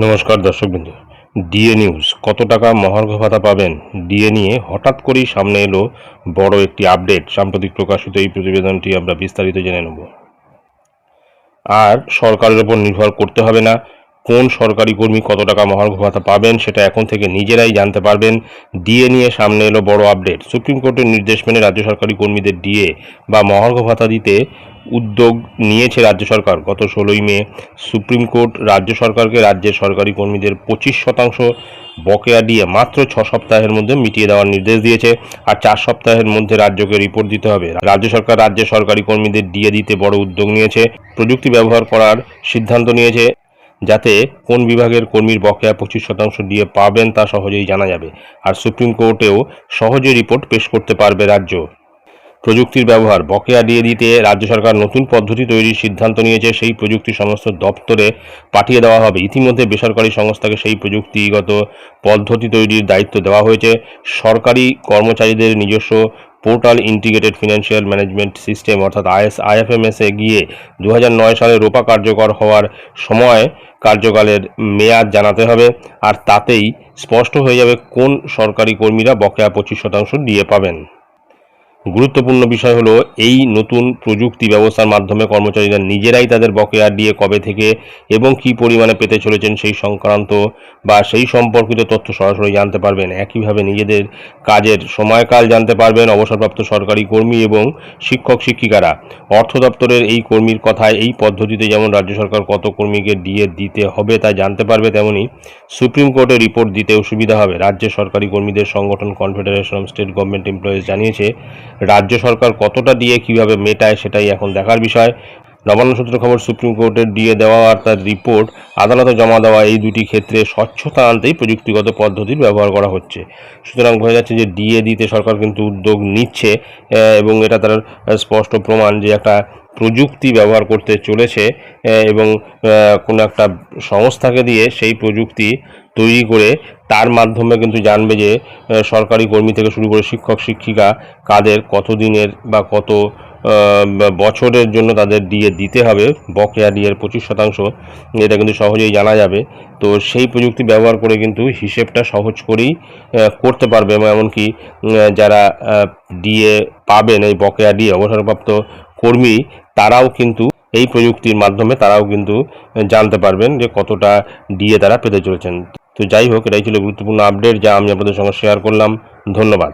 নমস্কার দর্শকবৃন্দ। DA news, কত টাকা মহার্ঘ ভাতা পাবেন? ডিএ নিয়ে হঠাৎ করেই সামনে এলো বড় একটি আপডেট। সাম্প্রতিক প্রকাশিত এই প্রতিবেদনটি আমরা বিস্তারিত জেনে নেব। আর সরকারের ওপর নির্ভর করতে হবে না। কোন সরকারি কর্মী কত টাকা মহার্ঘ ভাতা পাবেন সেটা এখন থেকে নিজেরাই জানতে পারবেন। ডিএ নিয়ে সামনে এলো বড় আপডেট। সুপ্রিম কোর্টের নির্দেশ মেনে রাজ্য সরকারি কর্মীদের ডিএ বা মহার্ঘ ভাতা দিতে উদ্যোগ নিয়েছে রাজ্য সরকার। গত ষোলোই মে সুপ্রিম কোর্ট রাজ্য সরকারকে রাজ্যের সরকারি কর্মীদের পঁচিশ শতাংশ বকেয়া দিয়ে মাত্র ছ সপ্তাহের মধ্যে মিটিয়ে দেওয়ার নির্দেশ দিয়েছে আর চার সপ্তাহের মধ্যে রাজ্যকে রিপোর্ট দিতে হবে। রাজ্য সরকার রাজ্যের সরকারি কর্মীদের ডিএ দিতে বড় উদ্যোগ নিয়েছে। প্রযুক্তি ব্যবহার করার সিদ্ধান্ত নিয়েছে। যাতে কোন বিভাগের কর্মীর বকেয়া পঁচিশ শতাংশ দিয়ে পাবেন তা সহজেই জানা যাবে। আর সুপ্রিম কোর্টেও সহজে রিপোর্ট পেশ করতে পারবে রাজ্য। প্রযুক্তির ব্যবহার, বকেয়া দিয়ে দিতে রাজ্য সরকার নতুন পদ্ধতি তৈরির সিদ্ধান্ত নিয়েছে, সেই প্রযুক্তি সমস্ত দপ্তরে পাঠিয়ে দেওয়া হবে। ইতিমধ্যে বেসরকারি সংস্থাকে সেই প্রযুক্তিগত পদ্ধতি তৈরির দায়িত্ব দেওয়া হয়েছে। সরকারি কর্মচারীদের নিজস্ব portal integrated financial management system, অর্থাৎ আইএস, আইএফএমএসে গিয়ে দু হাজার নয় সালে রোপা কার্যকর হওয়ার সময় কার্যকালের মেয়াদ জানাতে হবে। আর তাতেই স্পষ্ট হয়ে যাবে কোন সরকারি কর্মীরা বকেয়া পঁচিশ শতাংশ দিয়ে পাবেন। গুরুত্বপূর্ণ বিষয় হলো এই নতুন প্রযুক্তি ব্যবস্থার মাধ্যমে কর্মচারীরা নিজেরাই তাদের বকেয়া দিয়ে কবে থেকে এবং কি পরিমাণে পেতে চলেছেন সেই সংক্রান্ত বা সেই সম্পর্কিত তথ্য সরাসরি জানতে পারবেন। একইভাবে নিজেদের কাজের সময়কাল জানতে পারবেন অবসরপ্রাপ্ত সরকারি কর্মী এবং শিক্ষক, শিক্ষিকারা। অর্থ দপ্তরের এই কর্মীর কথায় এই পদ্ধতিতে যেমন রাজ্য সরকার কত কর্মীকে দিয়ে দিতে হবে তা জানতে পারবে, তেমনি সুপ্রিম কোর্টে রিপোর্ট দিতেও সুবিধা হবে। রাজ্যের সরকারি কর্মীদের সংগঠন confederation of state government employees জানিয়েছে রাজ্য সরকার কতটা দিয়ে কীভাবে মেটায় সেটাই এখন দেখার বিষয়। নবান্ন সূত্র খবর সুপ্রিম কোর্টের দিয়ে দেওয়া আর তার রিপোর্ট, আদালতে জমা দেওয়া এই দুটি ক্ষেত্রে স্বচ্ছতা আনতেই প্রযুক্তিগত পদ্ধতির ব্যবহার করা হচ্ছে। সুতরাং বোঝা যাচ্ছে যে ডিএ দিতে সরকার কিন্তু উদ্যোগ নিচ্ছে এবং এটা তার স্পষ্ট প্রমাণ যে একটা প্রযুক্তি ব্যবহার করতে চলেছে এবং কোনো একটা সংস্থাকে দিয়ে সেই প্রযুক্তি তৈরি করে তার মাধ্যমে কিন্তু জানবে যে সরকারি কর্মী থেকে শুরু করে শিক্ষক, শিক্ষিকা কাদের কত দিনের বা কত বছরের জন্য তাদের ডিএ দিতে হবে, বকেয়া ডিএর পঁচিশ শতাংশ, এটা কিন্তু সহজেই জানা যাবে। তো সেই প্রযুক্তি ব্যবহার করে কিন্তু হিসেবটা সহজ করেই করতে পারবে, এবং এমনকি যারা ডিএ পাবেন এই বকেয়া ডিএ অবসরপ্রাপ্ত কর্মী তারাও কিন্তু এই প্রযুক্তির মাধ্যমে তারাও কিন্তু জানতে পারবেন যে কতটা ডিএ তারা পেতে চলেছেন। তো যাই হোক, এটাই ছিল গুরুত্বপূর্ণ আপডেট যা আমি আপনাদের সঙ্গে শেয়ার করলাম। ধন্যবাদ।